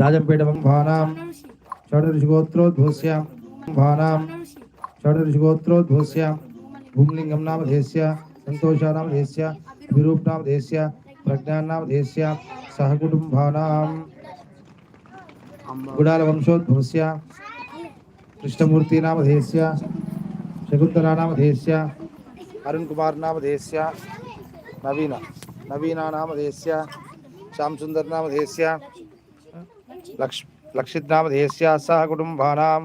राजपीठबंभानां षडऋषिगोत्रोद्भूस्यां भानां षडऋषिगोत्रोद्भूस्यां भूमलिङ्गं नामधेयस्य सन्तोषा नामधेयस्य विरूप नामधेयस्य प्रज्ञानामधेयस्य सहकुटुम्बानां गुडालवंशोद्भवस्य। कृष्णमूर्तिनामधेयस्य नवीन। श्याम श्यामसुन्दर नामधेयस्या लक्ष लक्षित नाम धेस्या सह कुटुम्बानां।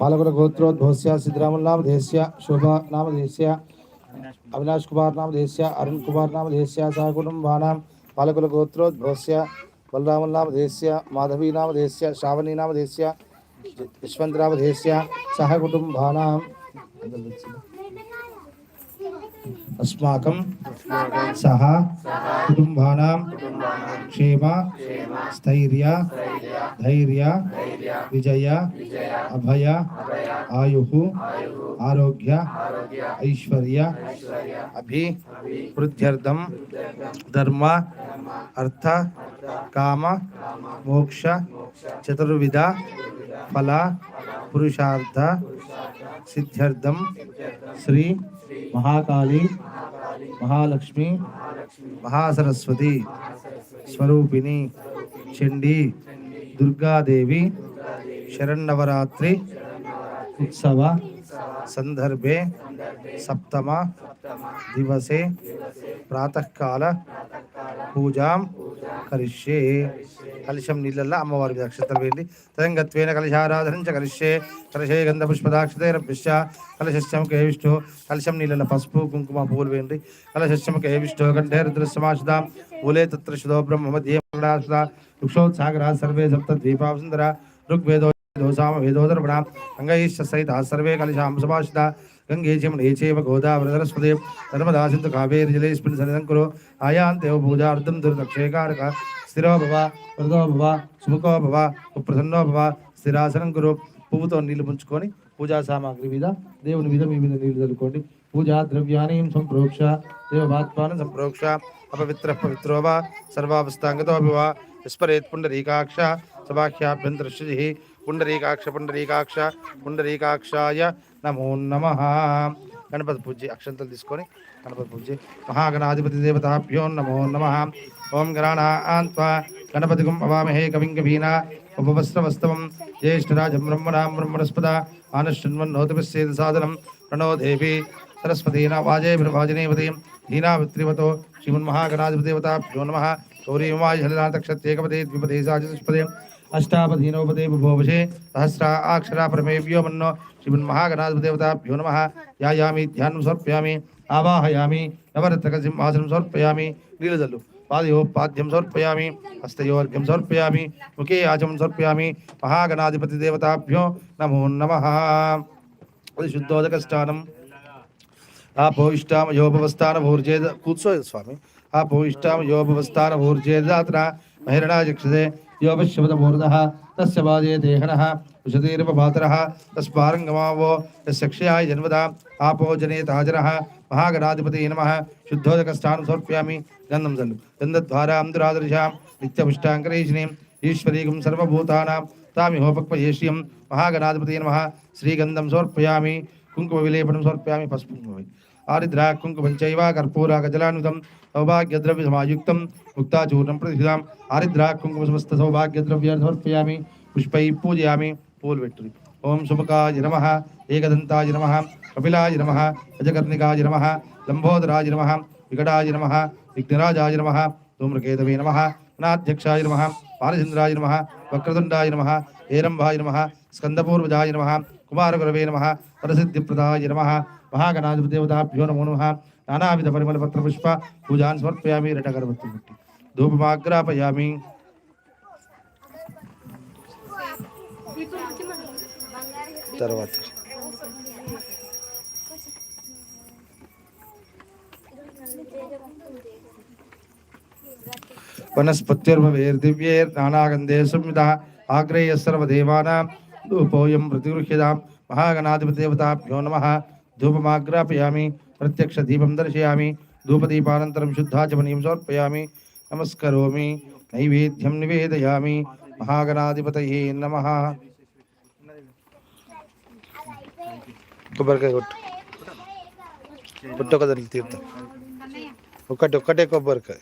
पालकुर गोत्रोद्भवस्या नाम नामधेयस्या शोभा नाम नामधेयस्या अविनाश कुमार नाम नामधेयस्या अरुण कुमार नाम नामधेयस्या सह कुटुम्बानां पालकुर गोत्रोद्भवस्या नाम नामधेयस्या माधवी नाम नामधेयस्या श्रावणी नाम नामधेयस्या यशवंत नामधेयस्या सह कुटुम्बानां। अस्माकं सह कुटुम्बानां क्षेम स्थैर्य धैर्य विजय अभय आयुः आरोग्य ऐश्वर्य अभिवृद्ध्यर्थं धर्म अर्थ काम मोक्ष चतुर्विध फल पुरुषार्थ सिद्ध्यर्थं श्री మహాకాళి మహాలక్ష్మి మహాసరస్వతి స్వరూపిణి చండి దుర్గాదేవి శరణవరాత్రి ఉత్సవ సందర్భే సప్తమ దివసే ప్రాతకాల పూజాం కరిష్యే. కలుషం నీళ్ళల్లో అమ్మవారి మీద అక్షతలు వేయండి. తదంగత్వేన కలిశారాధనం చ కరిష్యే. కలశే గంధ పుష్పదాక్షతైరభ్యశ్చ కలశస్యముకు ఏ విష్ణు. కలశం నీళ్ళ పసుపు కుంకుమ పువ్వులు వేయండి. కలశస్యముకు ఏ విష్ణు. కంఠే రుద్ర కంఠేరుద్రసమాషదాం ఊలే తత్ర శుధో బ్రహ్మ మధ్యే రుక్షోత్సాగరా సర్వే సప్త ద్వీపావసుందర ఋగ్వేదో दोषाम वेदोदर्पणाम अंगईश्च सहित सर्वे कलिशाम सुभाषिता गंगे चिमण एचेव गोदावरसरस्वती नर्मदा सिंधु कावेरी जलेस्मिन् सन्निधं आयान्तेव पूजार्थं दुर्दक्षेकारक స్థిరో భవ మృదో భవ సుముఖో భవ ప్రసన్నో భవ స్థిరాసనం కురు పువ్వుతో నీళ్ళు ముంచుకొని పూజా సామాగ్రి మీద దేవుని మీద మీ మీద నీళ్ళు చల్లుకోండి పూజా ద్రవ్యాన్ని సంప్రోక్ష దేవభాత్మానం సంప్రోక్ష అపవిత్ర పవిత్రోవ సర్వావస్థాంగతో భవ పుండరీకాక్ష సభాఖ్యాభ్యంతరశుజి పుండరీకాక్ష పుండరీకాక్ష పుండరీకాక్షాయ నమో నమ. గణపతి పూజ అక్షంతలు తీసుకొని గణపతి పూజ. మహాగణాధిపతి దేవతాభ్యో నమో నమ. ఓం గణానాన్వా గణపతిగం అవామహే కవిం కవీనా ఉపవస్త్రవస్తవం. జ్యేష్ఠరాజం బ్రహ్మణాం బ్రహ్మణస్పద. ఆనశృణ్వన్నోతిపిస్సేద సాధనం. ప్రణో దేవి సరస్వతీనా వాజేభిర్వాజనేవతి ధీనావిత్రివతో శ్రీమన్మహాగణాధిపతిదేవతాభ్యో నమ. గౌరీమాజనాథక్షత్యేకపదే ద్విపదే సాజుష్పదే अष्टापधीनोपदे भोभषे सहस्रा अक्षरा परमेभ्यो मन्नो श्रीमन्महागणाधिपदेवताभ्यो नमः। यायामि, ध्यानं समर्पयामि, आवाहयामि नवरत्नकसिंहासनं समर्पयामि नीलदल्लु पादयोपाद्यम समर्पयामी हस्तयोर्घ्यम समर्पयामी, मुखे आचम समर्पयामी, महागणाधिपतिदेवताभ्यो नमो नमः। शुद्धोदकस्थानम् आपोष्टाम योपवस्थान भूर्जेद कूत्सो स्वामी। आपोष्टाम योपवस्थान भूर्जेदात्र महिरणा चक्षते योपश्यपदमूर्धः तस्य बाधे देहनः उषतीरुपपातरः तस्पारङ्गमावो यस्य क्षयाय जन्मदा, आपो जनेताजरः महागणाधिपते नमः, शुद्धोदकस्थानं समर्पयामि, गन्धं सन्, गन्धद्वारां दुरादृशां नित्यपुष्टाङ्करेशिनीम् ईश्वरीगं सर्वभूतानां तामिहोपक्वयेष्यं महागणाधिपते नमः, श्रीगन्धं समर्पयामि, कुङ्कुमविलेपनं समर्पयामि पस्पुङ्गमि ఆరిద్రా కుంకుమం కర్పూర గజలానుతం సౌభాగ్యద్రవ్య సమాయుక్తం ముక్తాచూర్ణం ప్రతిదాం ఆరిద్రా కుంకుమ సమస్త సౌభాగ్యద్రవ్యాన్ని సమర్పయామి పుష్పై పూజయామి పూలు పెట్టుది ఓం శుభకాయ నమ ఏకదంతాయ నమ కపిలాయ నమ అజకర్ణికాయ నమ లంబోదరాయ నమ వికటాయ నమ విఘ్నరాజాయ నమ ధూమ్రకేతవే నమ నాధ్యక్షాయ నమ పాలచంద్రాయ నమ వక్రతుండాయ నమ ఏరంభాయ నమ స్కందపూర్వజాయ నమ కుమారగురవే నమ వరసిద్ధిప్రదాయ నమ మహాగణాధిపదేవతాభ్యో నమో నమ నానావిధ పరిమళ పత్ర పుష్ప పూజాన్ సమర్పయామి రటగరవత్తి ముట్టి ధూపమాగ్రాపయామి తర్వాత वनस्पत्युर्भवेर्दिव्यैर्नानागन्धे संविदा आग्रेयः सर्वदेवानां धूपोऽयं प्रतिगृह्यतां महागणाधिपतिदेवताभ्यो नमः धूपमाग्रापयामि प्रत्यक्षदीपं दर्शयामि धूपदीपानन्तरं शुद्धाचमनीं समर्पयामि नमस्करोमि नैवेद्यं निवेदयामि महागणाधिपतये नमः కొబ్బరికాయ కొట్టు కొట్టు ఒక దానికి తీర్థం ఒకటి ఒక్కటే కొబ్బరికాయ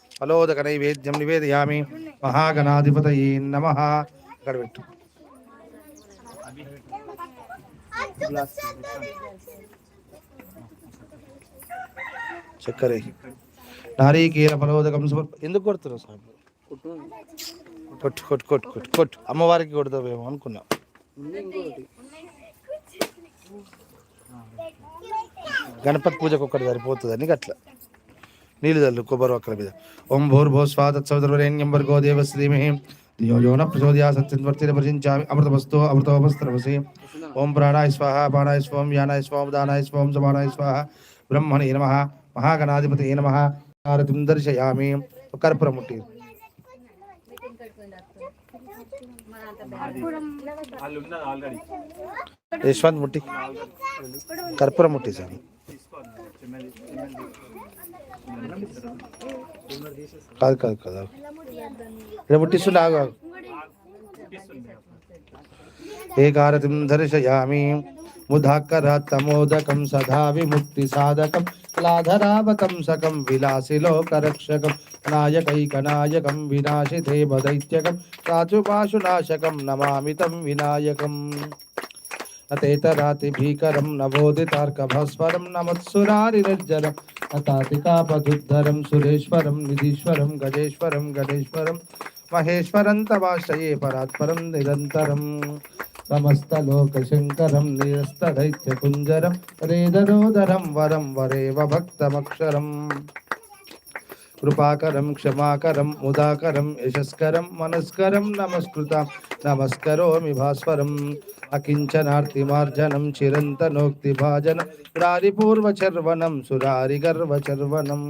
ఫలోదక నైవేద్యం నివేదయామి. మహాగణాధిపతయే నమ. అక్కడ పెట్టు చక్కర. నారీకీల ఫలోదకం ఎందుకు కొడుతున్నావు సార్ కొట్టు కొట్టు కొట్టు కొట్టు కొట్టు. అమ్మవారికి కొడతావేమో అనుకున్నా. గణపతి పూజకు ఒక్కటి సరిపోతుంది అని అట్లా నీళ్ళు చల్లు కొబ్బరి ఒక్కల మీద. ఓం భూర్భో స్వాతత్సవదర్వరేణ్యం వర్గో దేవశ్రీమహి. ధియో యోన ప్రచోదయా సత్యంవర్తిని ప్రచించామి అమృతమస్తు అమృతోపస్త్రవసి ఓం ప్రాణాయ స్వాహ ప్రాణాయ స్వం యానాయ స్వాం దానాయ స్వాం సమానాయ స్వాహ. బ్రహ్మణే నమ మహాగణాధిపతి నమ. హారతిం దర్శయామి. కర్పూరముట్టి యశ్వంత్ ముట్టి. కర్పూరం ముట్టి సార్. కాదు కాదు కాదు ఇక్కడ ముట్టిస్తుండే ఆగు ఆగు ఏకారతిం దర్శయామి ముదాకరతమోదకం సదా విముక్తి సాధకం లాధరావతం సకం విలాసి లోకరక్షకం నాయకైకనాయకం వినాశిదేవ దైత్యకం చాచుపాశునాశకం నమామితం వినాయకం అతేతరాతి భీకరం నవోదితార్కభస్వరం నమత్సురారి నిర్జరం అతాతికాపదుద్ధరం సురేశ్వరం నిధీశ్వరం గజేశ్వరం గణేశ్వరం మహేశ్వరం తవాశ్రయే పరాత్పరం నిరంతరం సమస్తలోకశంకరం నిరస్తదైత్యకుంజరం రేదరోదరం వరం వరేవ భక్తమక్షరం కృపాకరం క్షమాకరం ముదాకరం యశస్కరం మనస్కరం నమస్కృతం నమస్కరోమి భాస్వరం అకించనార్తిమార్జనం చిరంతనోక్తిభాజనం రారిపూర్వచర్వణం సురారిగర్వచర్వణం.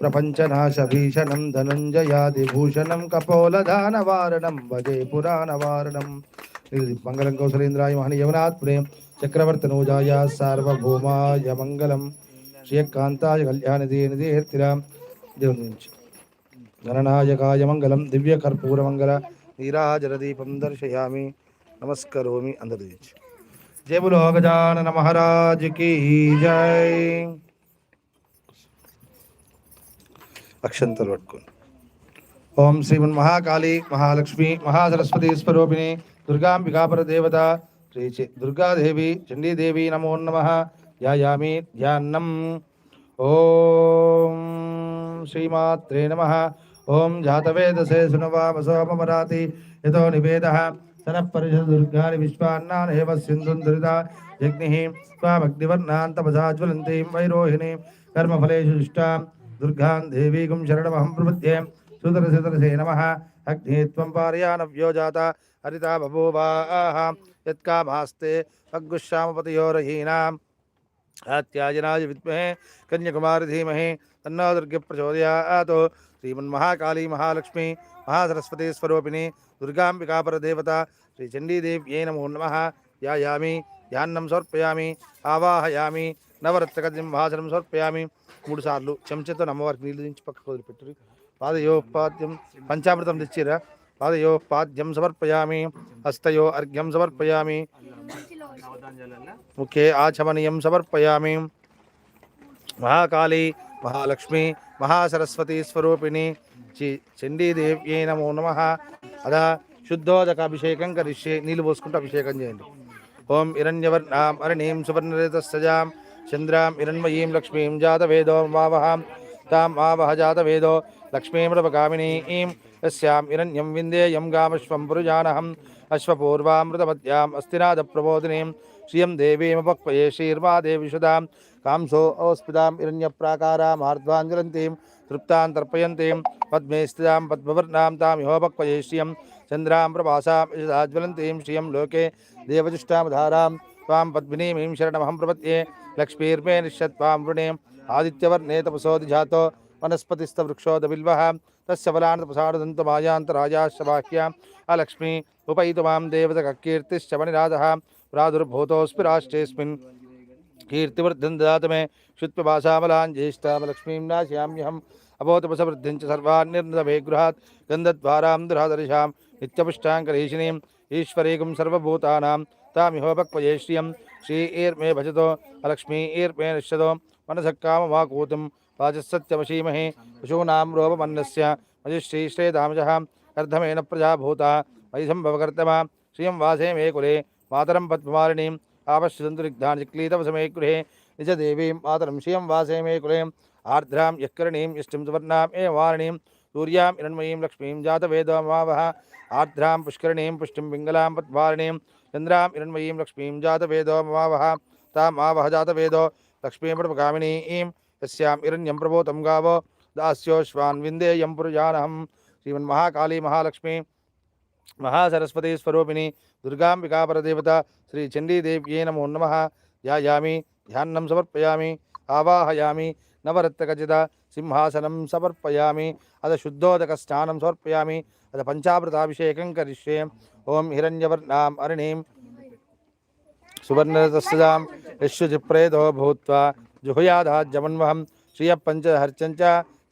ప్రపంచనాశభీషణం ధనంజయాదిభూషణం కపోలదానవారణం భజే పురాణవారణం మంగళం కౌశలేంద్రాయ మహనీయవనాత్ ప్రేమ్ చక్రవర్తనూజాయ సార్వభౌమాయ మంగళం. శ్రీకాంతాయ కళ్యాణదేనిదేర్తిరాం దేవుని నుంచి. గణనాయకాయ మంగళం దివ్యకర్పూరమంగళ నీరాజరదీపం దర్శయామి. नमस्करोमि अंदर जय बोलो, गजानन महाराज की जय। अक्षंतर पटको ओम श्रीमन महाकाली, महालक्ष्मी, महासरस्वती स्वरूपिणी दुर्गांबिका पर देवता श्री चे दुर्गा देवी चंडी देवी नमो नम। ध्यायामी ध्यान ओम श्रीमात्रे नम। ओं जातवेदसे सुनवामसोमराति यतो निवेद। सरपरिषदुर्गाणि विश्वान्नान् एव सिन्धुन्दुरिता यज्ञिः स्वाभक्तिवर्णान् तपसा ज्वलन्तीं वैरोहिणीं कर्मफलेषु इष्टां दुर्गां देवीगुं शरणमहं प्रपद्ये से नम। अग्नि पारिया नव्यो जाता हरिता बभूवाः यत्कामास्ते अग्गुश्यामपतयोरहीनाम् आत्यायनाय विमे कन्याकुमारी धीमहे तन्ना दुर्ग प्रचोदया तन्नो दुर्गप्रचोदयात् श्रीमन्महाकाली महालक्ष्मी महासरस्वती स्वरूपिणी దుర్గాంబికాపరదేవత శ్రీ చండీదేవ్యై నమో నమ. యాయామి యాన్నం సమర్పయామి ఆవాహయామి నవరత్నకజం సింహాసనం సమర్పయామి. మూడు సార్లు చెంచతో అమ్మవారికి నీళ్ళు దించి పక్కకు వదిలిపెట్టు పాదయోపాద్యం పంచామృతం తెచ్చిరా పాదయోపాద్యం సమర్పయామి హస్తయో అర్ఘ్యం సమర్పయామి. ముఖే ఆచమనీయం సమర్పయామి. మహాకాళీ మహాలక్ష్మి మహాసరస్వతి స్వరూపిణి చి చండీదేవ్యై నమో నమ. అదా శుద్ధోదక అభిషేకం కరిష్యే నీళ్ళు పోసుకుంటూ అభిషేకం చేయండి. ఓం ఇరణ్యవర్ణాం అరణీం సువర్ణరేత సజాం చంద్రాం ఇరణ్మయీం లక్ష్మీం జాత వేదో వావహాం తాం వావహ మావహ జాతవేదో లక్ష్మీమృపకామినీం యస్యాం ఇరణ్యం విందేయం గామశ్వం పురుజానహం అశ్వపూర్వామృతమత్యాం అస్థినాథ ప్రబోధినీం శ్రియం దేవీమపక్వయే శ్రీర్వాదేవి సుధాం కాంసో ఓస్పితాం ఇరణ్యప్రాకారాం ఆర్ధ్వాంజలంతీం तृप्तां तर्पयन्तीं पद्मे स्थितां पद्मवर्णां तां ह्योपक्वये श्रियं चन्द्रां प्रभासां यशाज्वलन्तीं लोके देवजुष्टामधारां त्वां पद्मिनीमीं शरणमहं प्रपद्ये, लक्ष्मीर्मे निश्यत्वां वृणे आदित्यवर्णे तपसोऽधिजातो वनस्पतिस्तवृक्षोदबिल्वः तस्य फलान्तप्रसादन्तमायान्तराजाश्च बाह्या अलक्ष्मी उपैतु माँ देवतककीर्तिश्च मणिराजः प्रादुर्भूतोऽस्मि राष्ट्रेऽस्मिन्। कीर्तिवृद्धिं ददातु मे श्रुत्वभाषामलान् ज्येष्ठामलक्ष्मीं नाशयाम्यहम् अबोधपसवृद्धिं च सर्वान् निर्नदभे गृहात् गन्धद्वारां दुरादर्शां नित्यपुष्टाङ्करीशिनीम् ईश्वरीगुं सर्वभूतानां तामिहोपक्वये श्रियं श्रीर्मे भजतो अलक्ष्मीर्मे निश्यतो मनसः काममाकूतं वाचसत्यवशीमहे पशूनां रोपमन्नस्य मजिश्रीश्रेदांशः कर्धमेन प्रजाभूता मयि सम्भवकर्तमा श्रियं वासे मे कुले मातरं पद्ममालिनीम् आपश्यन्तुरिग्धान् चिक्लीतवसमे गृहे निजदेवीं मातरं श्रियं वासे मे कुले आर्द्रां यःकरणीं यष्टिं सुवर्णाम् एव वारणीं सूर्यां हिरण्मयीं लक्ष्मीं जातवेदमावह आर्द्रां पुष्करणीं पुष्टिं पिङ्गलां पद्मालिनीं चन्द्रां हिरण्मयीं लक्ष्मीं जातवेदमावह ताम् आवह जातवेदो लक्ष्मीं यस्यां हिरण्यं प्रभूतं गावो दास्योश्वान् विन्देयं पुरुजानहं श्रीमन्महाकाली महालक्ष्मी महासरस्वती स्वरूपिणी दुर्गाम्बिका परदेवता श्रीचण्डीदेव्यै नमो नमः। ध्यायामि ध्यानं समर्पयामि, आवाहयामि नवरत्नखचित सिंहासनं समर्पयामि, अथ शुद्धोदकस्नानं समर्पयामि, अथ पञ्चामृताभिषेकं करिष्ये। ॐ हिरण्यवर्णाम् अरिणीं सुवर्णरतस्सदां यश्वचिप्रेतो भूत्वा जुहुयादाज्जमन्वहं श्रियपञ्चहर्चञ्च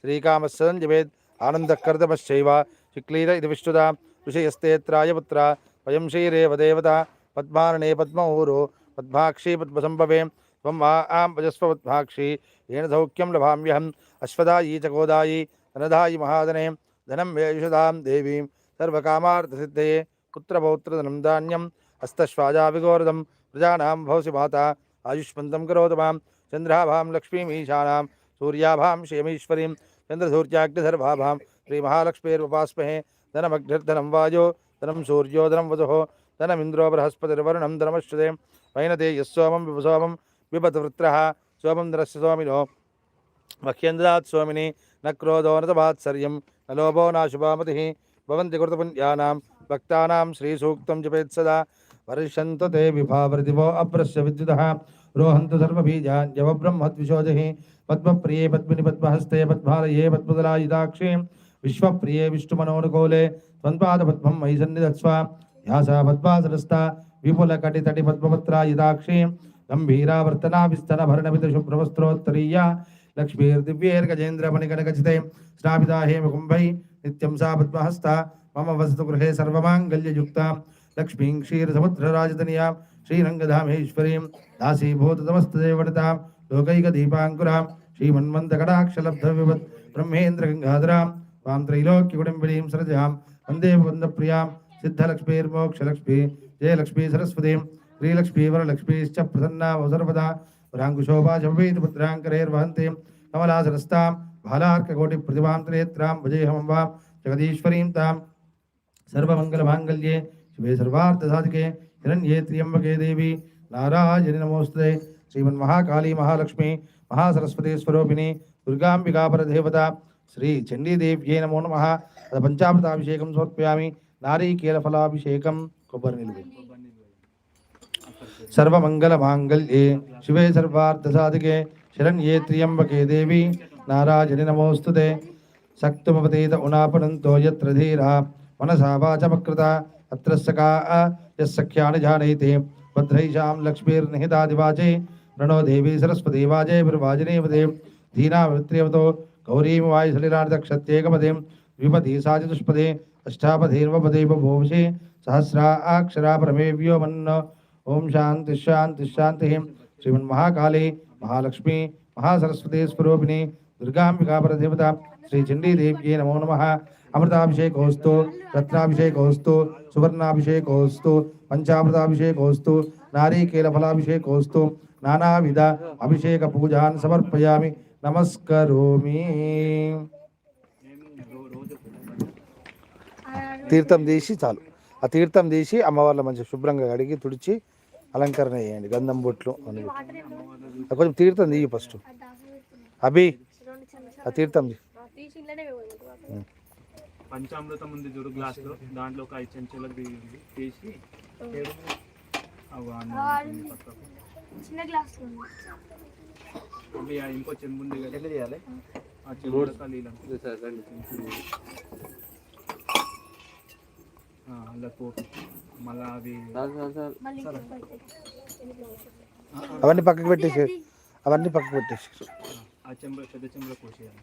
श्रीकामस्सञ्जवेत् आनन्दकर्दमश्चैव। चिक्लीर इति विष्णुता ऋषयस्तेत्राय पुत्रा वयं श्रीरेव देवता पद्मारणे पद्मऊरो पद्माक्षी पद्मसम्भवे त्वं वा आं भजस्व पद्माक्षी, येन सौख्यं लभाम्यहम्, अश्वदायी च गोदायी, धनदायि महादने, धनं मे युषदां देवीं, सर्वकामार्थसिद्धये, पुत्रपौत्रधनं धान्यम् हस्तश्वाजाभिगोरदं प्रजानां भवसि माता आयुष्मन्तं करोतु माँ, चन्द्राभां लक्ष्मीमीशानां, सूर्याभां क्षेमीश्वरीं चन्द्रसूर्याग्निधर्भाभां श्रीमहालक्ष्मीर्वपास्महे धनमग्निर्धनं वायो धनं सूर्यो धनं वधुः धनमिन्द्रो बृहस्पतिर्वरुणं धनमश्रुते वैनते सोमं विभुसोमं बिबत वृत्रः सोमं धनस्य सोमिनो मह्यं ददात् सोमिनि न क्रोधो न तवात्सर्यं न लोभो नाशुभामतिः भवन्ति कृतपुण्यानां, भक्तानां श्रीसूक्तं जपेत् सदा। वर्षन्तु ते विभावृदिवो अप्रस्य विद्युतः। रोहन्तु सर्वबीजान् यवब्रह्मद्विशोधिः पद्मप्रिये पद्मिनि पद्महस्ते पद्मालये पद्मदलायुधाक्षीं विश्वप्रिये विष्णुमनोनुकूले त्वन्पादपद्मं मयि सन्निधत्स्व ध्यासा पद्मासनस्था विपुलकटितटि पद्मपत्रायुधाक्षीं गम्भीरावर्तनाभिस्तनभरणमितशुभ्रवस्त्रोत्तरीया लक्ष्मीर्दिव्यैर्गजेन्द्रमणिकनकचिते स्नापिता हेमकुम्भै नित्यं सा पद्महस्ता। मम वसतु गृहे सर्वमाङ्गल्ययुक्ता। लक्ष्मीं क्षीरसमुद्रराजतनयां। श्रीरङ्गधामेश्वरीं। दासीभूततमस्तदेवनतां। लोकैकदीपाङ्कुरां। श्रीमन्मन्दकटाक्षलब्धविवत् ब्रह्मेन्द्रगङ्गाधरां त्वां त्रैलोक्यकुटुम्बिनीं सृजां वंदे मुकुन्दप्रियाँ सिद्धलक्ष्मीर्मोक्षलक्ष्मी, जयलक्ष्मी सरस्वतीं श्रीलक्ष्मीवरलक्ष्मीश्च प्रसन्ना सर्वदा। पुराङ्कुशोभाजभवेदपुत्राङ्करैर्वहन्तीं कमलासरस्तां भालार्ककोटिप्रतिभां त्रिनेत्रां भजेऽहमं वां, जगदीश्वरीं तां, सर्वमङ्गलमाङ्गल्ये, शिवे सर्वार्थसाधिके, हिरण्ये त्र्यम्बके देवी, नारायणि नमोऽस्तुते श्रीमन्महाकाली महालक्ष्मी महासरस्वती स्वरूपिणी दुर्गाम्बिकापरदेवता श्रीचण्डीदेव्यै नमो नमः अथ पञ्चामृताभिषेकं समर्पयामि नारीकेलफलाभिषेकं కొబ్బరి सर्वमङ्गलमाङ्गल्ये शिवे सर्वार्थसाधिके शरण्ये त्र्यम्बके देवी नारायणि नमोऽस्तुते सक्तुमपतीत उनापनन्तो यत्र धीरा मनसा वाचमकृता अत्र सका यः सख्यानि जानयति भद्रैषां लक्ष्मीर्निहितादिवाचे प्रणो देवी सरस्वती वाजे विर्वाजिनीपदे धीनावृत्र्यवतो गौरीं वायुसलिलार्धक्षत्येकपदे द्विपदी साचतुष्पदे अष्टापधीर्वपदे बभूषे सहस्रा अक्षरा परमेव्यो मन्न ओम शांति शांति शांति श्रीमन्महाकाली महालक्ष्मी महासरस्वती स्वरूपिणी दुर्गांबिका परदेवता श्री चंडी नमो नमः। अमृताभिषेकोस्तु रत्नाभिषेकोस्तु सुवर्णाभिषेकोस्तु पंचामृताभिषेकोस्तु नारीकेलफलाभिषेकोस्तु नानाविध अभिषेक पूजान् समर्पयामि। నమస్కరోమి. తీర్థం తీసి చాలు. ఆ తీర్థం తీసి అమ్మవార్ల మంచి శుభ్రంగా కడిగి తుడిచి అలంకరణ చేయండి. గంధం బొట్లు అని కొంచెం తీర్థం తీయి ఫస్ట్. అభి ఆ తీర్థం పంచామృతం ఉంది చూడు గ్లాస్లో. దాంట్లో ఒక ఐదు చెంచాల తీసి చిన్న గ్లాస్ అవి ఆ ఇంకో చెంబు ఉంది కదా. ఎట్లా చేయాలి? ఆ చెంబులో నీళ్ళు అలా పోపు మళ్ళీ అవి అవన్నీ పక్కకు పెట్టేసి అవన్నీ పక్కకు పెట్టేసి ఆ చెంబు పెద్ద చెంబులో పోసేయాలి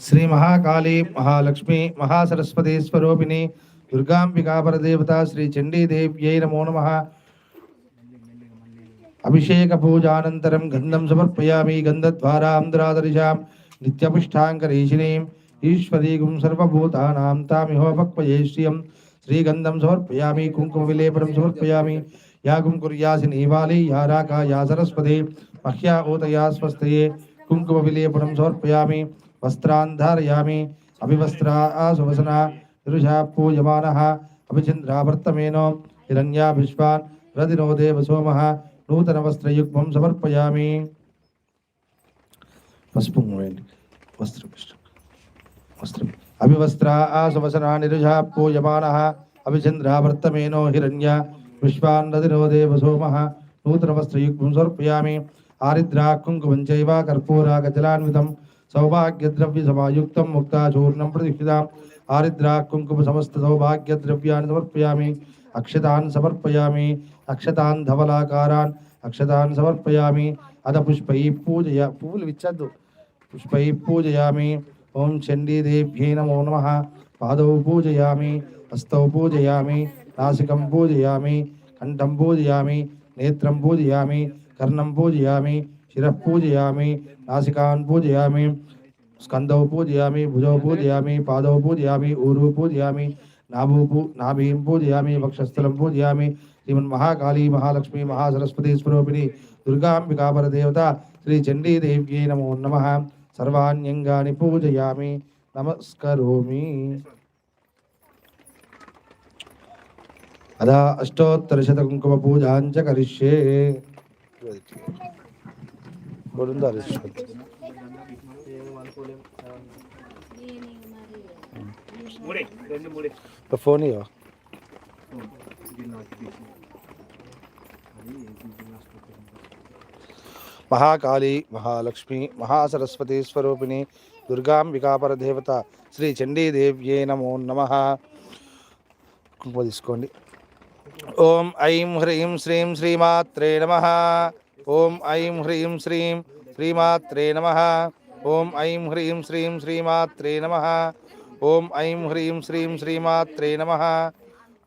శ్రీ మహాకాళీ మహాలక్ష్మి మహాసరస్వతి స్వరూపిణి దుర్గాంబికా పరదేవత శ్రీ చండీదేవ్యై నమో నమ అభిషేక పూజానంతరం గంధం సమర్పయామి గంధద్వారాంధ్రాదరిశాం నిత్యపుష్టాంకరేషిణీం ఈశ్వరీగుం సర్వభూతానాం తామిహోపక్వయే శ్రియం శ్రీగంధం సమర్పయామి కుంకుమ విలేపనం సమర్పయామి యాగుం కుర్యాసి నీవాలి యారాక యా సరస్వతి మహ్యా ఊతయా స్వస్తయే కుంకుమ విలేపనం సమర్పయామి వస్త్రాన్ ధారయామి అభివస్త్రా సువసన రుషా పూయమాన అభిచంద్రావర్తమేనో హిరణ్యా విశ్వాన్ రదినో దేవ సోమ నూతన వస్త్రయుగ్మం సమర్పయామి పసుపు వేయండి వస్త్రం వస్త్రం అభివస్త్రా సువసనా నిరుషా పూయమాన అభిచంద్రావర్తమేనో హిరణ్య విశ్వాన్ రదినో దేవ సోమ నూతన వస్త్రయుగ్మం సమర్పయామి ఆరిద్రా కుంకుమం చైవ కర్పూరాగజలాన్వితం సౌభాగ్యద్రవ్య सौभाग्यद्रव्यसमायुक्तं मुक्ताचूर्णं प्रतिष्ठिताम् आरिद्रा कुङ्कुमसमस्तसौभाग्यद्रव्याणि समर्पयामि, अक्षतान् समर्पयामि, अक्षतान् धवलाकारान् अक्षतान् समर्पयामि। अथ पुष्पैः पूजय पूलविच्छद् पुष्पैः पूजयामि। ओं चण्डीदेव्यै नमो नम। पाद पूजयामी, हस्तौ पूजया नासिकं पूजयामी कंठम पूजयामी, नेत्रं पूजयामी, कर्णं पूजयामी। శిరః పూజయామి నాసికాన్ పూజయామి స్కందౌ పూజయామి భుజౌ పూజయామి పాదౌ పూజయామి ఊరు పూజయామి నాభూ పూ నాభీం పూజయామి వక్షస్థలం పూజయామి శ్రీమన్ మహాకాళీ మహాలక్ష్మి మహాసరస్వతి స్వరూపిణి దుర్గాంబికాపరదేవత శ్రీ చండీదేవ్యై నమో నమ సర్వాణ్యంగాని పూజయామి నమస్కరోమి అదా అష్టోత్తరశతకుంకుమ పూజాంచ కరిష్యే రెండు మూడే. फोन ఇవ్వ మహాకాళి మహాలక్ష్మి మహాసరస్వతి స్వరూపిణి దుర్గాంబికాపర దేవత శ్రీ చండీదేవ్యే నమో నమ. కుంకుమ తీసుకోండి. ఓం ఐం హ్రీం శ్రీం శ్రీమాత్రే నమ. ఓం ఐం హ్రీం శ్రీం శ్రీమాత్రే నమ ఓం ఐం హ్రీం శ్రీం శ్రీమాత్రే నమ ఓం ఐం హ్రీం శ్రీం శ్రీమాత్రే నమ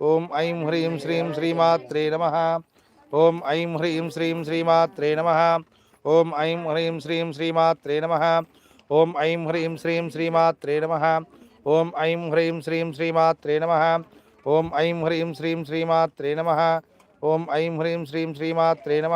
ఓం ఐం హ్రీం శ్రీం శ్రీమాత్రే నమ ఓం ఐం హ్రీం శ్రీం శ్రీమాత్రే నమ ఓం ఐం హ్రీం శ్రీం శ్రీమాత్రే నమ ఓం ఐం హ్రీం శ్రీం శ్రీమాత్రే నమ ఓం ఐం హ్రీం శ్రీం శ్రీమాత్రే నమ ఓం ఐం హ్రీం శ్రీం శ్రీమాత్రే నమ ఓం ఐం హ్రీం శ్రీం శ్రీమాత్రే నమ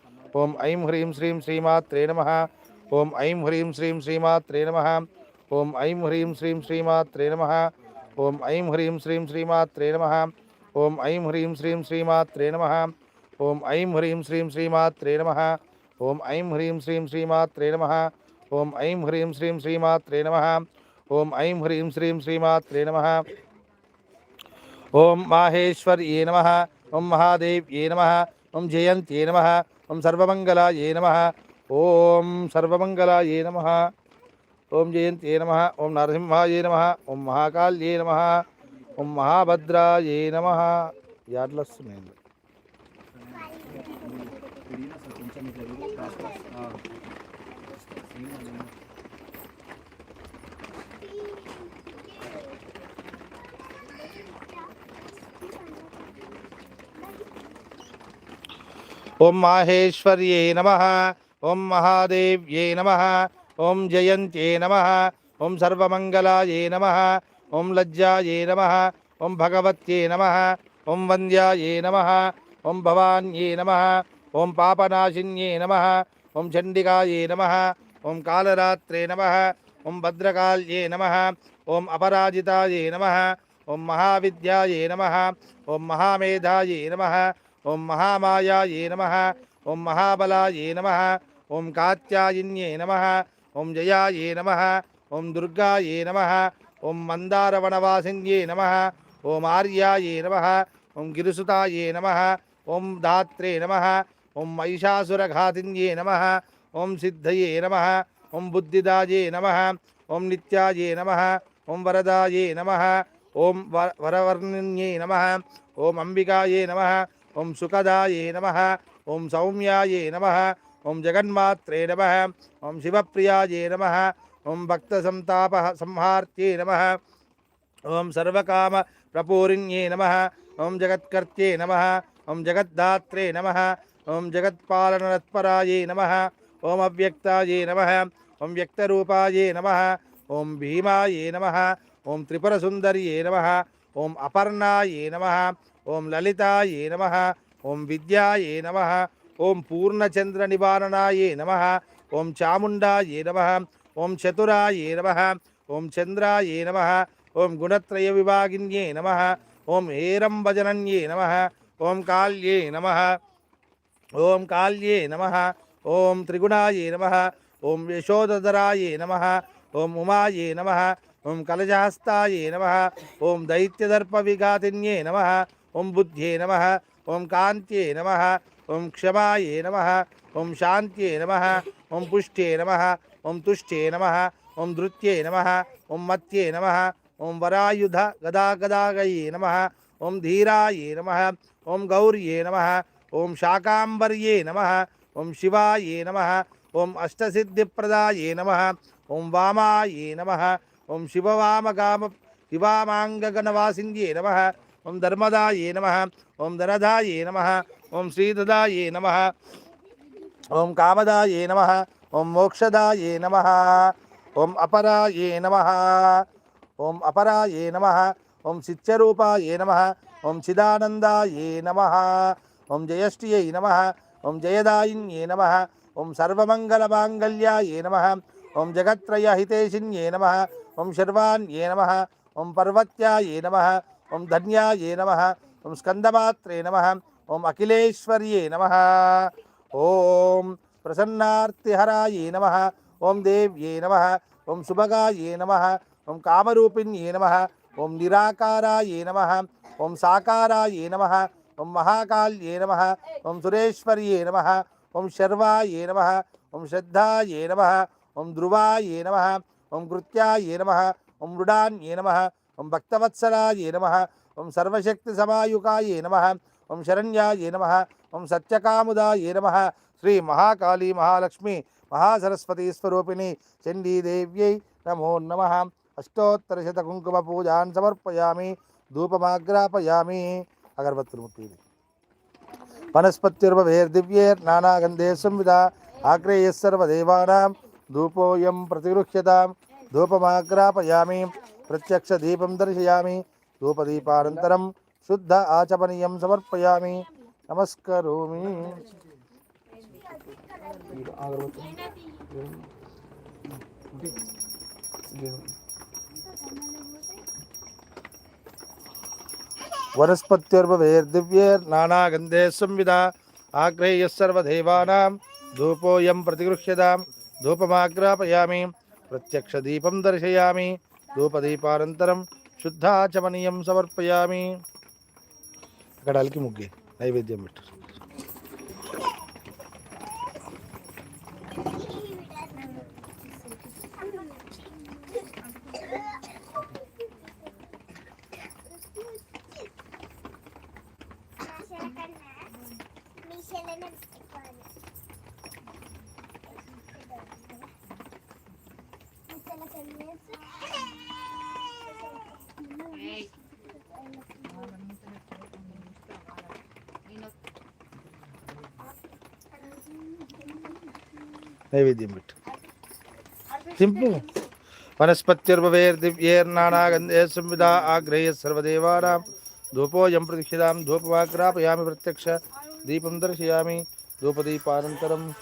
ओम ऐं ह्रीं श्रीं श्रीमात्रे नमः ओम ऐं ह्रीं श्रीं श्रीमात्रे नमः ओम ऐं ह्रीं श्रीं श्रीमात्रे नमः ओम ऐं ह्रीं श्रीं श्रीमात्रे नमः ओम ऐं ह्रीं श्रीं श्रीमात्रे नमः ओम ऐं ह्रीं श्रीं श्रीमात्रे नमः ओम ऐं ह्रीं श्रीं श्रीमात्रे नमः ओम ऐं ह्रीं श्रीं श्रीमात्रे नमः ओम ऐं ह्रीं श्रीं श्रीमात्रे नमः ओम माहेश्वर्ये नमः ओम महादेव्ये नमः ओम जयंत नमः ఓం సర్వమంగళాయే నమ. ఓం సర్వమంగళాయే నమ. ఓం జయంత్యే నమ. ఓం నరసింహాయే నమ. ఓం మహాకాళ్యే నమ. ఓం మహాభద్రాయే నమ. యాడ్లు వస్తున్నాయి. కొంచెం ओम माहेश्वर्ये नमः ओम महादेव्ये नमः ओम जयन्त्ये नमः ओम सर्वमङ्गलाये नमः ओम लज्जाये नमः ओम भगवत्ये नमः ओम वंद्याये नमः ओम भवान्ये नमः ओम पापनाशिन्ये नमः ओम चंडिकाये नमः ओम कालरात्रे नमः ओम भद्रकाल्ये नमः ओम अपराजिताये नमः ओम महाविद्याये नमः ओम महामेधाये नमः ஓம் மகாமாயாயே நம ஓம் மகாபலாயே நம ஓம் காத்தியாயின்யே நம ஓம் ஜயாயே நம ஓம் துர்காயே நம ஓம் மந்தாரவனவாசின்யே நம ஓம் ஆர்யாயே நம ஓம் கிருசுதாயே நம ஓம் தாத்ரே நம ஓம் மைஷாசுரகாதின்யே நம ஓம் சித்தையே நம ஓம் புத்திதாயே நம ஓம் நித்யாயே நம ஓம் வரதாயே நம ஓம் வரவர்ணின்யே நம ஓம் அம்பிகாயே நம ఓం సుఖదాయే నమ ఓం సౌమ్యాయే నమ ఓం జగన్మాత్రే నమ ఓం శివప్రియాయే నమ ఓం భక్త సంతాప సంహార్త్యే నమ ఓం సర్వకామ ప్రపూరిణ్యే నమ ఓం జగత్కర్త్యే నమ ఓం జగద్ధాత్రే నమ ఓం జగత్పాలనతత్పరాయే నమ ఓం అవ్యక్తాయే నమ ఓం వ్యక్తరూపాయే నమ ఓం భీమాయే నమ ఓం త్రిపురసుందర్యే నమ ఓం అపర్ణాయే నమ ఓం లలితాయే నమ ఓం విద్యాయే నమ ఓం పూర్ణచంద్ర నివారణాయే నమ ఓం చాముండాయే నమ ఓం చతురాయే నమ ఓం చంద్రాయే నమ ఓం గుణత్రయ విభాగిన్యే నమ ఓం హేరంభజనన్యే నమ ఓం కాళ్యే నమ ఓం కాళ్యే నమ ఓం త్రిగుణాయే నమ ఓం యశోదరాయే నమ ఓం ఉమాయే నమ ఓం కలజహస్తాయే నమ ఓం దైత్యదర్ప విఘాతిన్యే నమ ఓం బుద్ధ్యే నమ ఓం కాంత్యే నమ ఓం క్షమాయే నమ ఓం శాంత్యే నమ ఓం పుష్ట్యే నమ ఓం తుష్ట్యే నమ ఓం ధృత్యే నమ ఓం మత్యే నమ ఓం వరాయుధ గదా గదాగయే నమ ఓం ధీరాయే నమ ఓం గౌర్యే నమ ఓం శాకాంబర్యే నమ ఓం శివాయే నమ ఓం అష్టసిద్ధిప్రదాయే నమ ఓం వామాయే నమ ఓం శివవామకామ శివామాంగగణవాసింద్యే నమ ఓం ధర్మదాయే నమ ఓం ధనదాయే నమ ఓం శ్రీదదాయే నమ ఓం కామదాయే నమ ఓం మోక్షదాయే నమ ఓం అపరాయే నమ ఓం అపరాయే నమ ఓం సిత్యరూపాయే నమ ఓం చిదానందాయే నమ ఓం జయష్టియై నమ ఓం జయదాయిన్యే నమ ఓం సర్వమంగళమాంగళ్యాయే నమ ఓం జగత్రయ జగత్రయహితేశిన్యే నమ ఓం శర్వాణ్యే నమ ఓం పర్వత్యాయే నమ ఓం ధన్యాయే నమ ఓం స్కందమాత్రే నమ ఓం అఖిలేశ్వర్యే నమ ఓం ప్రసన్నార్తిహరాయే నమ ఓం దేవ్యే నమ ఓం శుభగాయే నమ ఓం కామరూపిణ్యే నమ ఓం నిరాకారాయే నమ ఓం సాకారాయే నమ ఓం మహాకాల్యే నమ ఓం సురేశ్వర్యే నమ ఓం శర్వాయే నమ ఓం శ్రద్ధాయే నమ ఓం ధ్రువాయే నమ ఓం కృత్యాయే నమ ఓం మృడాన్యే నమ ఓం భక్తవత్సలాయే నమ. ఓం సర్వశక్తి సమాయుకాయే నమ. ఓం శరణ్యాయే నమ. ఓం సత్యకాముదాయే నమ. శ్రీ మహాకాళీ మహాలక్ష్మి మహాసరస్వతి స్వరూపిణి చండీదేవ్యై నమో నమ. అష్టోత్తరశత కుంకుమ పూజాన్ సమర్పయామి. ధూపమాగ్రాపయామి. అగరబత్తులు ముట్టి వనస్పత్యుర్భవేర్దివ్యేర్నానాగంధే సంవిధ ఆగ్రేయస్సర్వదేవానాం. ధూపోయం ప్రతిగృహ్యతాం ధూపమాగ్రాపయామి. प्रत्यक्ष प्रत्यक्षदीपं दर्शयामि, धूपदीपानन्तरं शुद्ध आचपनीयं समर्पयामि। नमस्करोमि। वनस्पत्युर्भवेर्दिव्यैर्नानागन्धे संविदा आग्रेयस्सर्वदेवानां धूपोऽयं प्रतिगृह्यतां, धूपमाग्रापयामि, प्रत्यक्षदीपं दर्शयामि। ధూపదీపానంతరం శుద్ధాచమనీయం సమర్పయామి అక్కడ అలికి ముగ్గే నైవేద్యం పెట్టు నైవేద్యం పెట్టు సింపు వనస్పత్యుర్భవేర్దివ్యేర్నానాగంధే సంవిధ ఆగ్రేయ సర్వదేవానాం ధూపోయం ప్రతిక్షిదాం ధూపమాగ్రాపయామి ప్రత్యక్ష దీపం దర్శయామి ధూపదీపానంతరం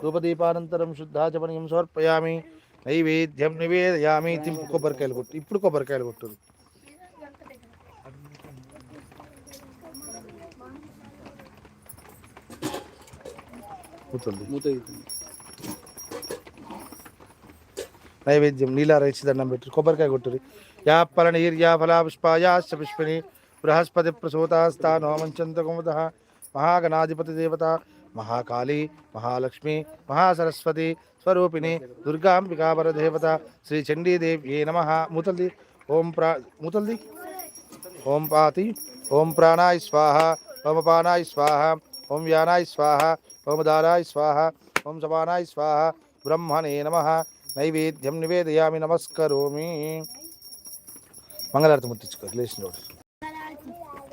ధూపదీపానంతరం శుద్ధాచమనీయం సమర్పయామి నైవేద్యం నివేదయామి తింపు కొబ్బరికాయలు కొట్టు ఇప్పుడు కొబ్బరికాయలు కొట్టు మూతుంది నైవేద్యం నీలారేసి దండం పెట్టు కొబ్బరికాయ కొట్టురి యా ఫలనీర్ యా ఫలా పుష్పాయాశ్చ పుష్పిణి బృహస్పతి ప్రసూతాస్తానో మంచంత కుముద మహాగణాధిపతి దేవత మహాకాళీ మహాలక్ష్మి మహాసరస్వతి స్వరూపిణి దుర్గాంబికాపర దేవత శ్రీ చండీదేవ్యే నమ మూతల్ది ఓం ప్రా మూతల్ది ఓం పాతి ఓం ప్రాణాయ స్వాహ ఓం అపానాయ స్వాహ ఓం వ్యానాయ స్వాహ ఓం దారాయ స్వాహ ఓం సమానాయ స్వాహ బ్రహ్మణే నమ నైవేద్యం నివేదయామి నమస్కరోమి. మంగళారతి ముట్టించుకోరు లేచినోడు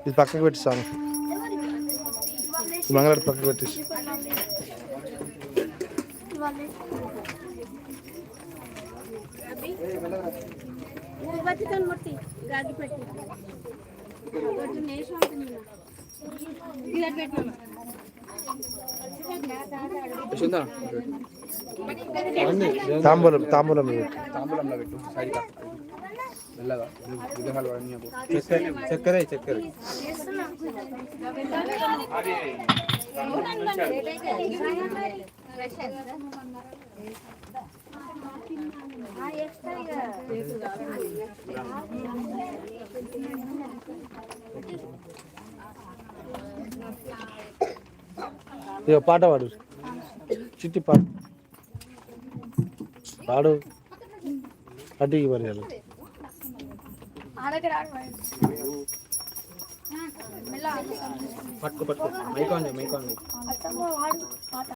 ఇది పక్కకు పెట్టి స్వామి. మంగళారతి పక్కకు పెట్టేసి పెట్టినా తాంబూలం తాంబూలం ఇవ్వు. తాంబూలంలో పెట్టు సైడ్గా మెల్లగా విగ్రహాలు అన్నీ చక్కెర చక్కెర పాట పాడు. చిట్టి పాట. ఆడు. అటు మరి పట్టుకో పట్టుకో. మైకాన్ మైకాన్